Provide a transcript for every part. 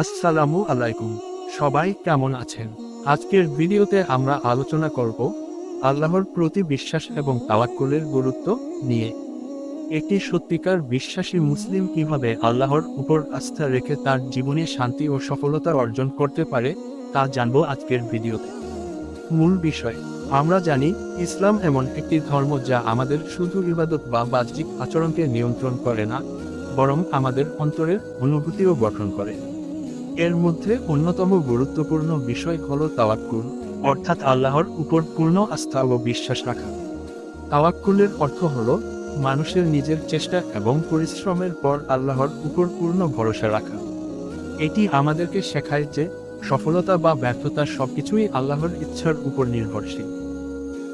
আসসালামু আলাইকুম। সবাই কেমন আছেন? আজকের ভিডিওতে আমরা আলোচনা করব আল্লাহর প্রতি বিশ্বাস এবং তাওয়াক্কুলের গুরুত্ব নিয়ে। একটি সত্যিকার বিশ্বাসী মুসলিম কীভাবে আল্লাহর উপর আস্থা রেখে তার জীবনে শান্তি ও সফলতা অর্জন করতে পারে, তা জানব আজকের ভিডিওতে। মূল বিষয়, আমরা জানি ইসলাম এমন একটি ধর্ম যা আমাদের শুধু ইবাদত বা বাহ্যিক আচরণকে নিয়ন্ত্রণ করে না, বরং আমাদের অন্তরের অনুভূতিও গঠন করে। এর মধ্যে অন্যতম গুরুত্বপূর্ণ বিষয় হল তাওয়াক্কুল, অর্থাৎ আল্লাহর উপর পূর্ণ আস্থা ও বিশ্বাস রাখা। তাওয়াক্কুলের অর্থ হল মানুষের নিজের চেষ্টা এবং পরিশ্রমের পর আল্লাহর উপর পূর্ণ ভরসা রাখা। এটি আমাদেরকে শেখায় যে সফলতা বা ব্যর্থতা সবকিছুই আল্লাহর ইচ্ছার উপর নির্ভরশীল।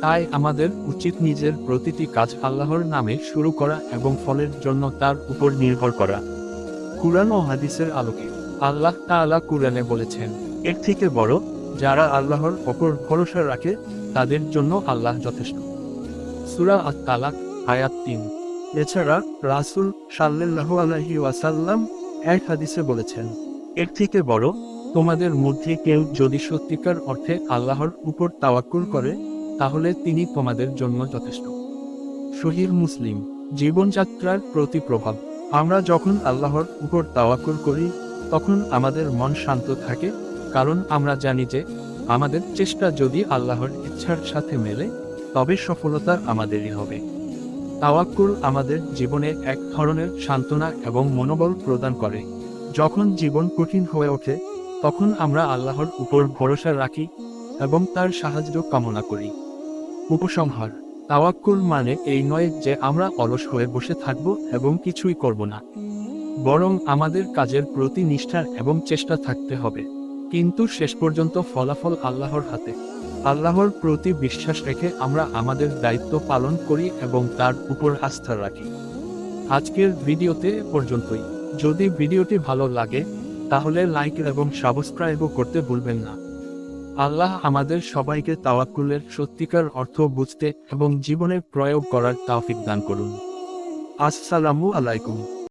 তাই আমাদের উচিত নিজের প্রতিটি কাজ আল্লাহর নামে শুরু করা এবং ফলের জন্য তার উপর নির্ভর করা। কুরআন ও হাদিসের আলোকে আল্লাহ তাআলা কুরআনে বলেছেন, এর থেকে বড় যারা আল্লাহর ওপর ভরসা রাখে, তাদের জন্য আল্লাহ যথেষ্ট। সুরা আত তালাক আয়াত তিন। এছাড়া রাসূল সাল্লাল্লাহু আলাইহি ওয়াসাল্লাম এক হাদিসে বলেছেন, এর থেকে বড় তোমাদের মধ্যে কেউ যদি সত্যিকার অর্থে আল্লাহর উপর তাওয়াক্কুল করে, তাহলে তিনি তোমাদের জন্য যথেষ্ট। শহীদ মুসলিম জীবনযাত্রার প্রতি প্রভাব। আমরা যখন আল্লাহর উপর তাওয়াক্কুল করি তখন আমাদের মন শান্ত থাকে, কারণ আমরা জানি যে আমাদের চেষ্টা যদি আল্লাহর ইচ্ছার সাথে মেলে, তবে সফলতা আমাদেরই হবে। তাওয়াক্কুল আমাদের জীবনে এক ধরনের সান্ত্বনা এবং মনোবল প্রদান করে। যখন জীবন কঠিন হয়ে ওঠে, তখন আমরা আল্লাহর উপর ভরসা রাখি এবং তার সাহায্য কামনা করি। উপসংহার, তাওয়াক্কুল মানে এই নয় যে আমরা অলস হয়ে বসে থাকব এবং কিছুই করব না। বরং আমাদের কাজের প্রতি নিষ্ঠা এবং চেষ্টা থাকতে হবে। কিন্তু শেষ পর্যন্ত ফলাফল আল্লাহর হাতে। আল্লাহর প্রতি বিশ্বাস রেখে আমরা আমাদের দায়িত্ব পালন করি এবং তার উপর আস্থা রাখি। আজকের ভিডিওতে পর্যন্তই। যদি ভিডিওটি ভালো লাগে, তাহলে লাইক এবং সাবস্ক্রাইবও করতে ভুলবেন না। আল্লাহ আমাদের সবাইকে তাওয়াক্কুলের সত্যিকার অর্থ বুঝতে এবং জীবনে প্রয়োগ করার তাওফিক দান করুন। আসসালামু আলাইকুম।